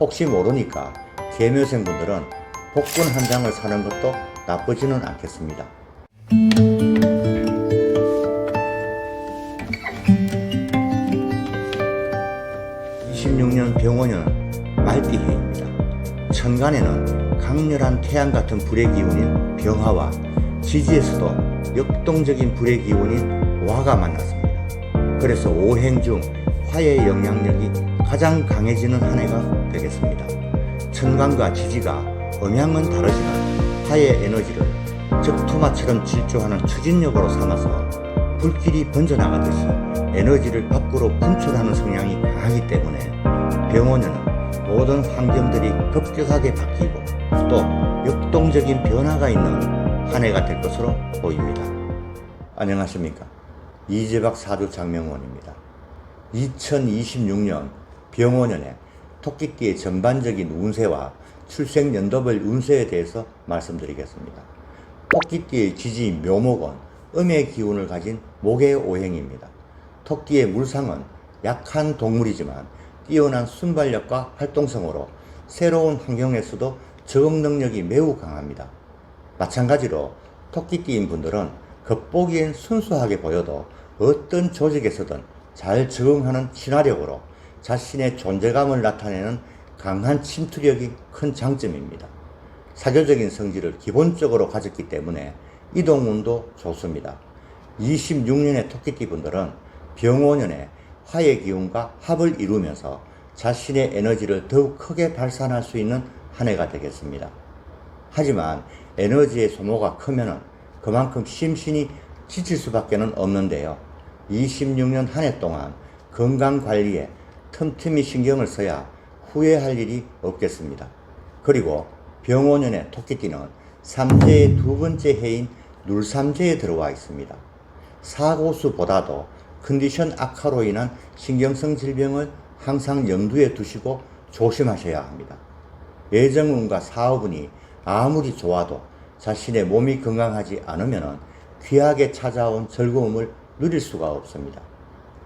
혹시 모르니까 개묘생분들은 복권 한 장을 사는 것도 나쁘지는 않겠습니다. 26년 병원은 말띠해입니다. 천간에는 강렬한 태양 같은 불의 기운인 병화와 지지에서도 역동적인 불의 기운인 화가 만났습니다. 그래서 오행 중 화의 영향력이 가장 강해지는 한 해가 되겠습니다. 천간과 지지가 음양은 다르지만 화의 에너지를 적토마처럼 질주하는 추진력으로 삼아서 불길이 번져나가듯이 에너지를 밖으로 분출하는 성향이 강하기 때문에 병원에는 모든 환경들이 급격하게 바뀌고 또 역동적인 변화가 있는 한 해가 될 것으로 보입니다. 안녕하십니까. 이재박 사주 장명원입니다. 2026년 병원연의 토끼띠의 전반적인 운세와 출생 연도별 운세에 대해서 말씀드리겠습니다. 토끼띠의 지지인 묘목은 음의 기운을 가진 목의 오행입니다. 토끼의 물상은 약한 동물이지만 뛰어난 순발력과 활동성으로 새로운 환경에서도 적응 능력이 매우 강합니다. 마찬가지로 토끼띠인 분들은 겉보기엔 순수하게 보여도 어떤 조직에서든 잘 적응하는 친화력으로 자신의 존재감을 나타내는 강한 침투력이 큰 장점입니다. 사교적인 성질을 기본적으로 가졌기 때문에 이동운도 좋습니다. 26년의 토끼띠 분들은 병원연의 화의 기운과 합을 이루면서 자신의 에너지를 더욱 크게 발산할 수 있는 한 해가 되겠습니다. 하지만 에너지의 소모가 크면은 그만큼 심신이 지칠 수밖에 는 없는데요. 26년 한 해 동안 건강 관리에 틈틈이 신경을 써야 후회할 일이 없겠습니다. 그리고 병원연의 토끼띠는 삼재의 두 번째 해인 눌삼재에 들어와 있습니다. 사고수보다도 컨디션 악화로 인한 신경성 질병을 항상 염두에 두시고 조심하셔야 합니다. 예정운과 사업운이 아무리 좋아도 자신의 몸이 건강하지 않으면 귀하게 찾아온 즐거움을 누릴 수가 없습니다.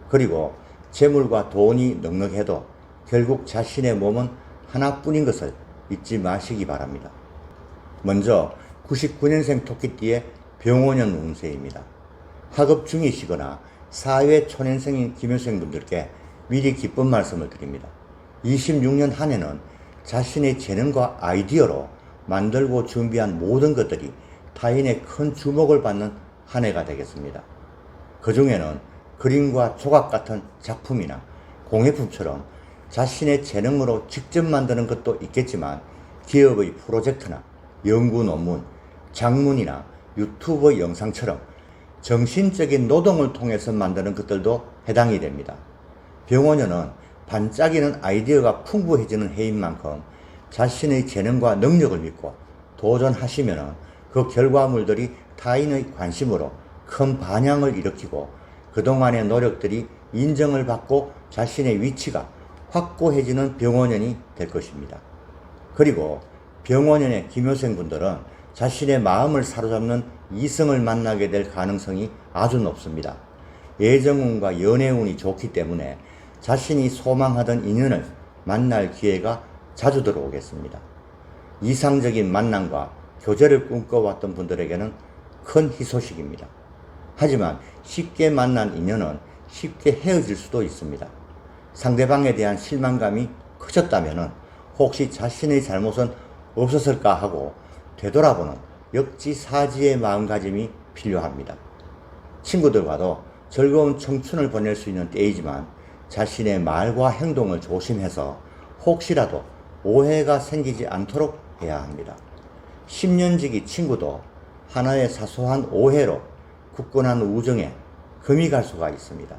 그리고 재물과 돈이 넉넉해도 결국 자신의 몸은 하나뿐인 것을 잊지 마시기 바랍니다. 먼저 99년생 토끼띠의 병원연 운세입니다. 학업 중이시거나 사회 초년생인 기묘생분들께 미리 기쁜 말씀을 드립니다. 26년 한 해는 자신의 재능과 아이디어로 만들고 준비한 모든 것들이 타인의 큰 주목을 받는 한 해가 되겠습니다. 그 중에는 그림과 조각 같은 작품이나 공예품처럼 자신의 재능으로 직접 만드는 것도 있겠지만 기업의 프로젝트나 연구 논문, 장문이나 유튜브 영상처럼 정신적인 노동을 통해서 만드는 것들도 해당이 됩니다. 병원연은 반짝이는 아이디어가 풍부해지는 해인 만큼 자신의 재능과 능력을 믿고 도전하시면 그 결과물들이 타인의 관심으로 큰 반향을 일으키고 그동안의 노력들이 인정을 받고 자신의 위치가 확고해지는 병원연이 될 것입니다. 그리고 병원연의 기묘생분들은 자신의 마음을 사로잡는 이성을 만나게 될 가능성이 아주 높습니다. 예정운과 연애운이 좋기 때문에 자신이 소망하던 인연을 만날 기회가 자주 들어오겠습니다. 이상적인 만남과 교제를 꿈꿔왔던 분들에게는 큰 희소식입니다. 하지만 쉽게 만난 인연은 쉽게 헤어질 수도 있습니다. 상대방에 대한 실망감이 커졌다면 혹시 자신의 잘못은 없었을까 하고 되돌아보는 역지사지의 마음가짐이 필요합니다. 친구들과도 즐거운 청춘을 보낼 수 있는 때이지만 자신의 말과 행동을 조심해서 혹시라도 오해가 생기지 않도록 해야 합니다. 10년지기 친구도 하나의 사소한 오해로 굳건한 우정에 금이 갈 수가 있습니다.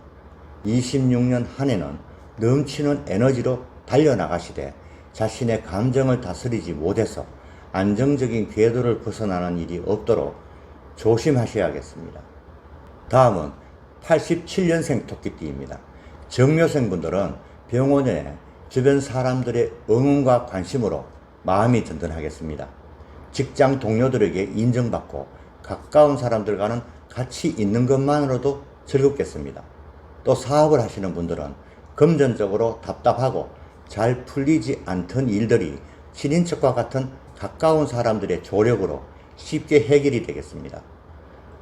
26년 한 해는 넘치는 에너지로 달려나가시되 자신의 감정을 다스리지 못해서 안정적인 궤도를 벗어나는 일이 없도록 조심하셔야겠습니다. 다음은 87년생 토끼띠입니다. 정묘생분들은 병원에 주변 사람들의 응원과 관심으로 마음이 든든하겠습니다. 직장 동료들에게 인정받고 가까운 사람들과는 같이 있는 것만으로도 즐겁겠습니다. 또 사업을 하시는 분들은 금전적으로 답답하고 잘 풀리지 않던 일들이 친인척과 같은 가까운 사람들의 조력으로 쉽게 해결이 되겠습니다.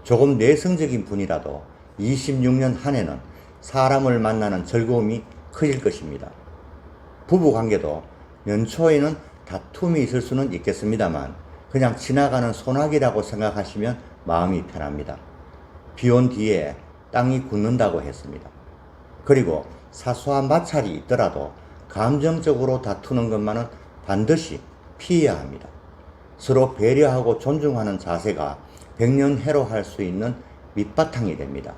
조금 내성적인 분이라도 26년 한 해는 사람을 만나는 즐거움이 커질 것입니다. 부부 관계도 연초에는 다툼이 있을 수는 있겠습니다만 그냥 지나가는 소나기라고 생각하시면 마음이 편합니다. 비온 뒤에 땅이 굳는다고 했습니다. 그리고 사소한 마찰이 있더라도 감정적으로 다투는 것만은 반드시 피해야 합니다. 서로 배려하고 존중하는 자세가 백년 해로 할 수 있는 밑바탕이 됩니다.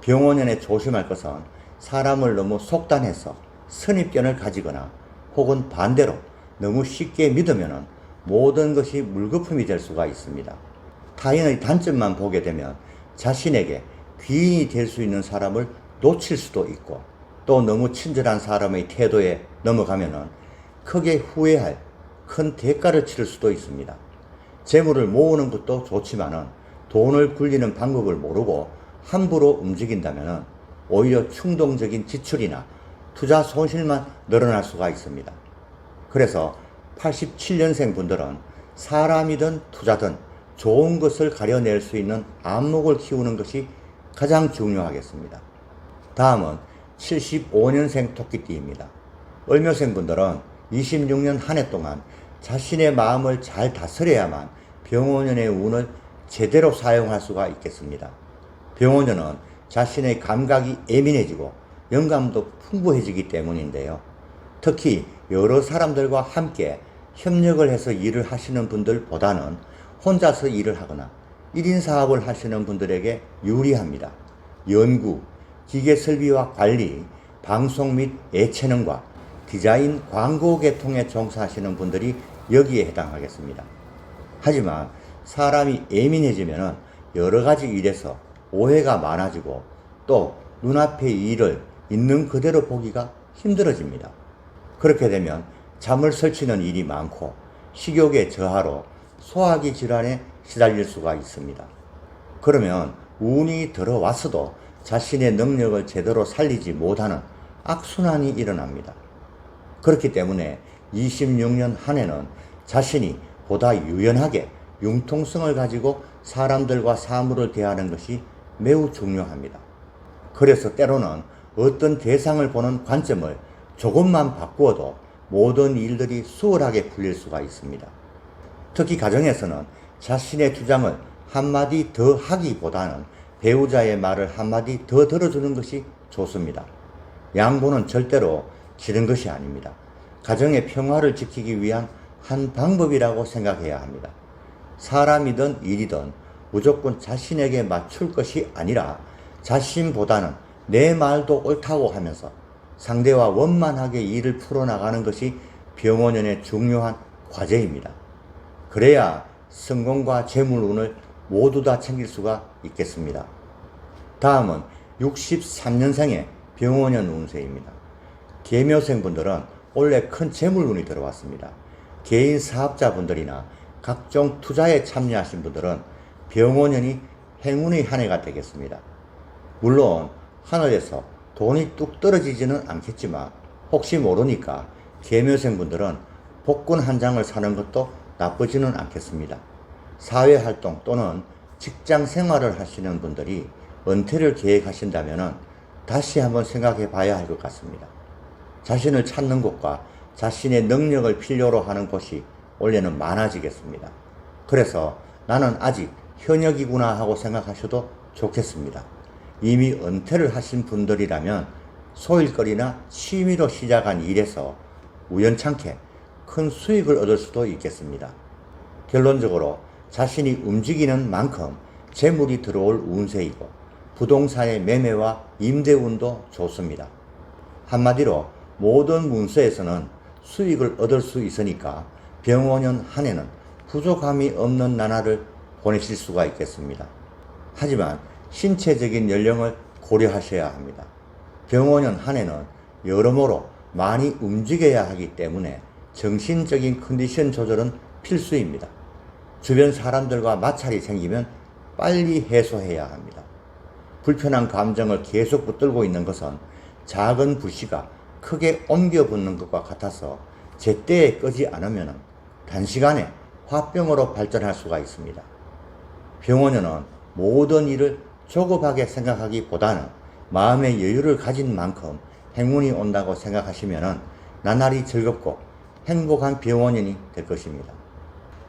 병원연에 조심할 것은 사람을 너무 속단해서 선입견을 가지거나 혹은 반대로 너무 쉽게 믿으면 모든 것이 물거품이 될 수가 있습니다. 타인의 단점만 보게 되면 자신에게 귀인이 될 수 있는 사람을 놓칠 수도 있고 또 너무 친절한 사람의 태도에 넘어가면 크게 후회할 큰 대가를 치를 수도 있습니다. 재물을 모으는 것도 좋지만은 돈을 굴리는 방법을 모르고 함부로 움직인다면 오히려 충동적인 지출이나 투자 손실만 늘어날 수가 있습니다. 그래서 87년생 분들은 사람이든 투자든 좋은 것을 가려낼 수 있는 안목을 키우는 것이 가장 중요하겠습니다. 다음은 75년생 토끼띠입니다. 을묘생 분들은 26년 한 해 동안 자신의 마음을 잘 다스려야만 병원연의 운을 제대로 사용할 수가 있겠습니다. 병원연은 자신의 감각이 예민해지고 영감도 풍부해지기 때문인데요. 특히 여러 사람들과 함께 협력을 해서 일을 하시는 분들보다는 혼자서 일을 하거나 1인 사업을 하시는 분들에게 유리합니다. 연구, 기계 설비와 관리, 방송 및 예체능과 디자인, 광고 계통에 종사하시는 분들이 여기에 해당하겠습니다. 하지만 사람이 예민해지면 여러 가지 일에서 오해가 많아지고 또 눈앞의 일을 있는 그대로 보기가 힘들어집니다. 그렇게 되면 잠을 설치는 일이 많고 식욕의 저하로 소화기 질환에 시달릴 수가 있습니다. 그러면 운이 들어왔어도 자신의 능력을 제대로 살리지 못하는 악순환이 일어납니다. 그렇기 때문에 26년 한 해는 자신이 보다 유연하게 융통성을 가지고 사람들과 사물을 대하는 것이 매우 중요합니다. 그래서 때로는 어떤 대상을 보는 관점을 조금만 바꾸어도 모든 일들이 수월하게 풀릴 수가 있습니다. 특히 가정에서는 자신의 주장을 한마디 더 하기보다는 배우자의 말을 한마디 더 들어주는 것이 좋습니다. 양보는 절대로 싫은 것이 아닙니다. 가정의 평화를 지키기 위한 한 방법이라고 생각해야 합니다. 사람이든 일이든 무조건 자신에게 맞출 것이 아니라 자신보다는 내 말도 옳다고 하면서 상대와 원만하게 일을 풀어나가는 것이 병원연의 중요한 과제입니다. 그래야 성공과 재물운을 모두 다 챙길 수가 있겠습니다. 다음은 63년생의 병원연 운세입니다. 계묘생 분들은 올해 큰 재물운이 들어왔습니다. 개인 사업자분들이나 각종 투자에 참여하신 분들은 병원연이 행운의 한 해가 되겠습니다. 물론 하늘에서 돈이 뚝 떨어지지는 않겠지만 혹시 모르니까 계묘생 분들은 복권 한 장을 사는 것도 나쁘지는 않겠습니다. 사회활동 또는 직장 생활을 하시는 분들이 은퇴를 계획하신다면 다시 한번 생각해 봐야 할 것 같습니다. 자신을 찾는 곳과 자신의 능력을 필요로 하는 곳이 올해는 많아지겠습니다. 그래서 나는 아직 현역이구나 하고 생각하셔도 좋겠습니다. 이미 은퇴를 하신 분들이라면 소일거리나 취미로 시작한 일에서 우연찮게 큰 수익을 얻을 수도 있겠습니다. 결론적으로 자신이 움직이는 만큼 재물이 들어올 운세이고 부동산의 매매와 임대운도 좋습니다. 한마디로 모든 문서에서는 수익을 얻을 수 있으니까 병원년 한 해는 부족함이 없는 나날을 보내실 수가 있겠습니다. 하지만 신체적인 연령을 고려하셔야 합니다. 병원년 한 해는 여러모로 많이 움직여야 하기 때문에 정신적인 컨디션 조절은 필수입니다. 주변 사람들과 마찰이 생기면 빨리 해소해야 합니다. 불편한 감정을 계속 붙들고 있는 것은 작은 불씨가 크게 옮겨 붙는 것과 같아서 제때에 끄지 않으면 단시간에 화병으로 발전할 수가 있습니다. 병원에는 모든 일을 조급하게 생각하기보다는 마음의 여유를 가진 만큼 행운이 온다고 생각하시면 나날이 즐겁고 행복한 병원인이 될 것입니다.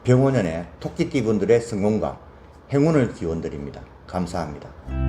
병원연의 토끼띠 분들의 성공과 행운을 기원드립니다. 감사합니다.